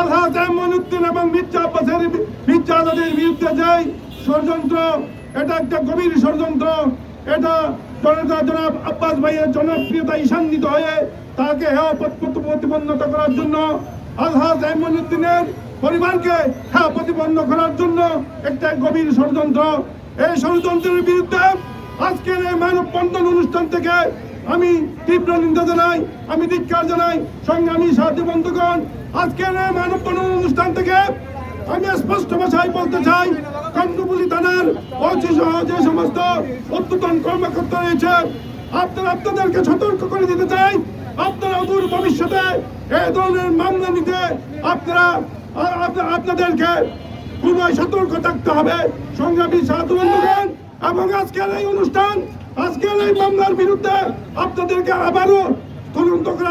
আলহাজ মনুদ্দিন এবং মির্জা আব্বাসের মির্জা আজাদের বিরুদ্ধে যে ষড়যন্ত্র, এটা একটা গভীর ষড়যন্ত্র, এটা জনতা জনাব আব্বাস ভাইয়ের জনপ্রিয়তা ঈশান্বিত হয়ে তাকে হেয় প্রতিবন্ধতা করার জন্য আলহাজ মনুদ্দিনের পরিবারকে হ্যাঁ প্রতিবন্ধ করার জন্য একটা গভীর ষড়যন্ত্র। এই ষড়যন্ত্রের বিরুদ্ধে আজকের এই মানব বন্ধন অনুষ্ঠান থেকে আমি তীব্র নিন্দা জানাই, আমি ধিক্কার জানাই। সংগ্রামী সাহায্য বন্ধুগণ আজকের মানব বন্ধন অনুষ্ঠান থেকে আমি স্পষ্ট ভাষায় বলতে চাই কন্টুপুলি থানার যে সমস্ত উদ্যতন কর্মকর্তা রয়েছে, আপনারা আপনাদেরকে সতর্ক করে দিতে চাই। আপনারা অদূর ভবিষ্যতে এই ধরনের মামলা নিতে আপনারা আপনাদেরকে খুবই সতর্ক থাকতে হবে। সংগ্রামী সাধু বন্ধুগণ, এবং আজকের এই অনুষ্ঠান, আজকের এই মামলার বিরুদ্ধে আপনাদেরকে আবারও তদন্ত